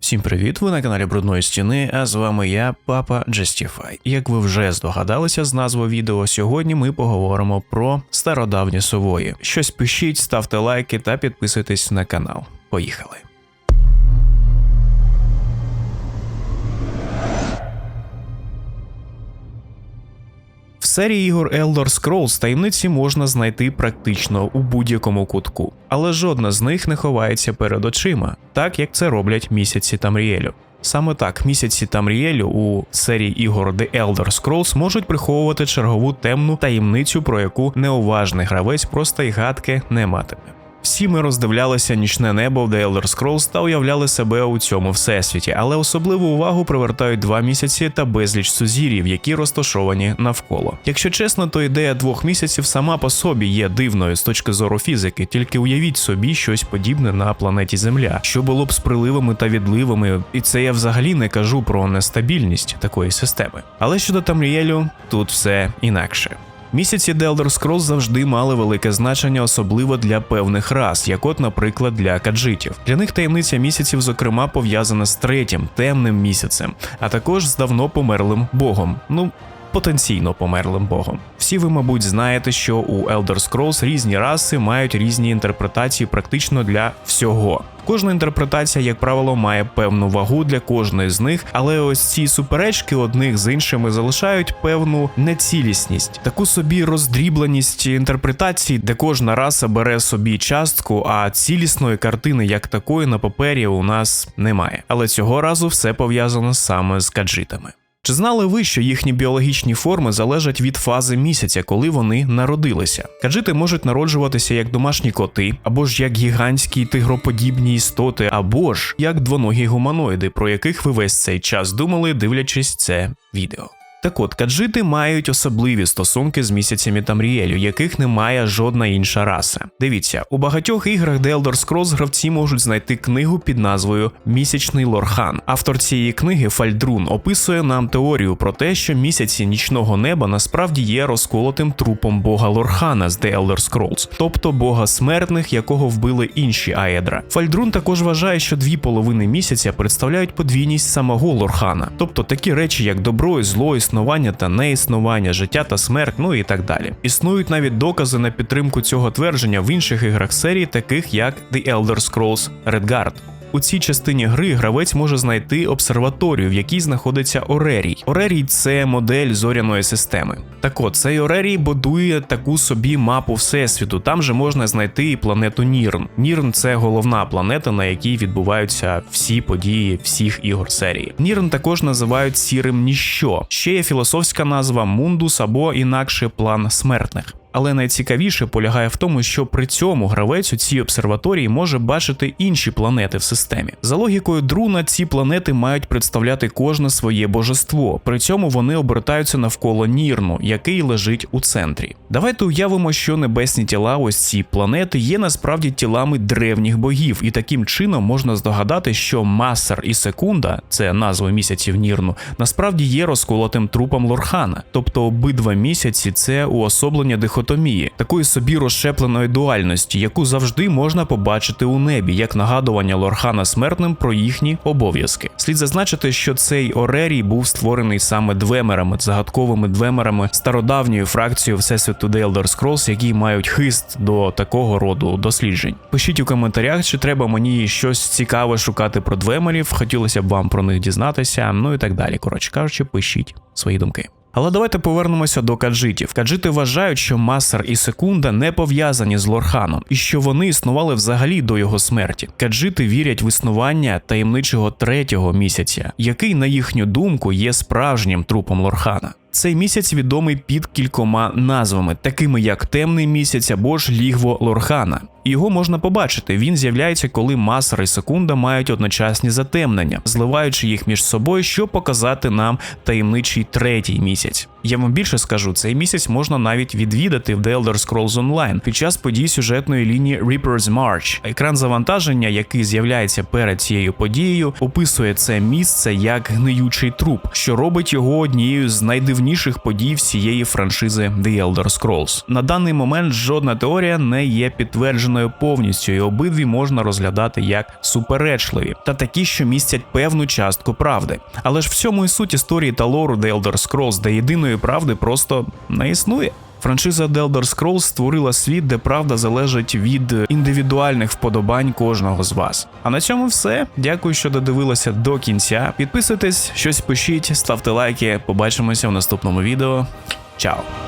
Всім привіт! Ви на каналі Брудної стіни, а з вами я, папа Джестіфай. Як ви вже здогадалися з назви відео, сьогодні ми поговоримо про стародавні сової. Щось пишіть, ставте лайки та підписуйтесь на канал. Поїхали! Серії ігор Elder Scrolls таємниці можна знайти практично у будь-якому кутку, але жодна з них не ховається перед очима, так як це роблять місяці Тамріелю. Саме так місяці Тамріелю у серії ігор The Elder Scrolls можуть приховувати чергову темну таємницю, про яку неуважний гравець просто й гадки не матиме. Всі ми роздивлялися нічне небо в The Elder Scrolls та уявляли себе у цьому всесвіті, але особливу увагу привертають два місяці та безліч сузір'їв, які розташовані навколо. Якщо чесно, то ідея двох місяців сама по собі є дивною з точки зору фізики, тільки уявіть собі щось подібне на планеті Земля, що було б з приливами та відливами, і це я взагалі не кажу про нестабільність такої системи. Але щодо Тамріелю, тут все інакше. Місяці The Elder Scrolls завжди мали велике значення, особливо для певних рас, як от, наприклад, для каджитів. Для них таємниця місяців, зокрема, пов'язана з третім темним місяцем, а також з давно померлим богом. Ну. Потенційно померлим богом. Всі ви, мабуть, знаєте, що у Elder Scrolls різні раси мають різні інтерпретації практично для всього. Кожна інтерпретація, як правило, має певну вагу для кожної з них, але ось ці суперечки одних з іншими залишають певну нецілісність, таку собі роздрібленість інтерпретацій, де кожна раса бере собі частку, а цілісної картини як такої на папері у нас немає. Але цього разу все пов'язано саме з каджитами. Чи знали ви, що їхні біологічні форми залежать від фази місяця, коли вони народилися? Каджити можуть народжуватися як домашні коти, або ж як гігантські тигроподібні істоти, або ж як двоногі гуманоїди, про яких ви весь цей час думали, дивлячись це відео. Так от, каджити мають особливі стосунки з місяцями Тамріелю, яких немає жодна інша раса. Дивіться, у багатьох іграх The Elder Scrolls гравці можуть знайти книгу під назвою Місячний Лорхан. Автор цієї книги Фальдрун описує нам теорію про те, що місяці нічного неба насправді є розколотим трупом бога Лорхана з The Elder Scrolls, тобто бога смертних, якого вбили інші Аедра. Фальдрун також вважає, що дві половини місяця представляють подвійність самого Лорхана, тобто такі речі, як добро і зло, існування та неіснування, життя та смерть, ну і так далі. Існують навіть докази на підтримку цього твердження в інших іграх серії, таких як The Elder Scrolls Redguard. У цій частині гри гравець може знайти обсерваторію, в якій знаходиться Орерій. Орерій це модель зоряної системи. Так от, цей Орерій будує таку собі мапу всесвіту. Там же можна знайти і планету Нірн. Нірн це головна планета, на якій відбуваються всі події всіх ігор серії. Нірн також називають сірим ніщо. Ще є філософська назва Мундус або інакше план смертних. Але найцікавіше полягає в тому, що при цьому гравець у цій обсерваторії може бачити інші планети в системі. За логікою Друна, ці планети мають представляти кожне своє божество. При цьому вони обертаються навколо Нірну, який лежить у центрі. Давайте уявимо, що небесні тіла, ось ці планети, є насправді тілами древніх богів, і таким чином можна здогадати, що Масер і Секунда, це назви місяців Нірну, насправді є розколотим трупом Лорхана, тобто обидва місяці це уособлення дихотомії дихотомії, такої собі розщепленої дуальності, яку завжди можна побачити у небі, як нагадування Лорхана смертним про їхні обов'язки. Слід зазначити, що цей Орерій був створений саме двемерами, загадковими двемерами стародавньою фракцією всесвіту The Elder Scrolls, які мають хист до такого роду досліджень. Пишіть у коментарях, чи треба мені щось цікаве шукати про двемерів, хотілося б вам про них дізнатися, ну і так далі. Коротше кажучи, пишіть свої думки. Але давайте повернемося до каджитів. Каджити вважають, що Масер і Секунда не пов'язані з Лорханом, і що вони існували взагалі до його смерті. Каджити вірять в існування таємничого третього місяця, який, на їхню думку, є справжнім трупом Лорхана. Цей місяць відомий під кількома назвами, такими як темний місяць або ж лігво Лорхана. Його можна побачити. Він з'являється, коли Масер і секунда мають одночасні затемнення, зливаючи їх між собою, щоб показати нам таємничий третій місяць. Я вам більше скажу, цей місяць можна навіть відвідати в The Elder Scrolls Online під час подій сюжетної лінії Reaper's March. Екран завантаження, який з'являється перед цією подією, описує це місце як гниючий труп, що робить його однією з найдивніших подій всієї франшизи The Elder Scrolls. На даний момент жодна теорія не є підтверджена узгодженою повністю, і обидві можна розглядати як суперечливі та такі, що містять певну частку правди. Але ж в цьому і суть історії та лору The Elder Scrolls, де єдиної правди просто не існує. Франшиза The Elder Scrolls створила світ, де правда залежить від індивідуальних вподобань кожного з вас. А на цьому все. Дякую, що додивилися до кінця. Підписуйтесь, щось пишіть, ставте лайки. Побачимося в наступному відео. Чао!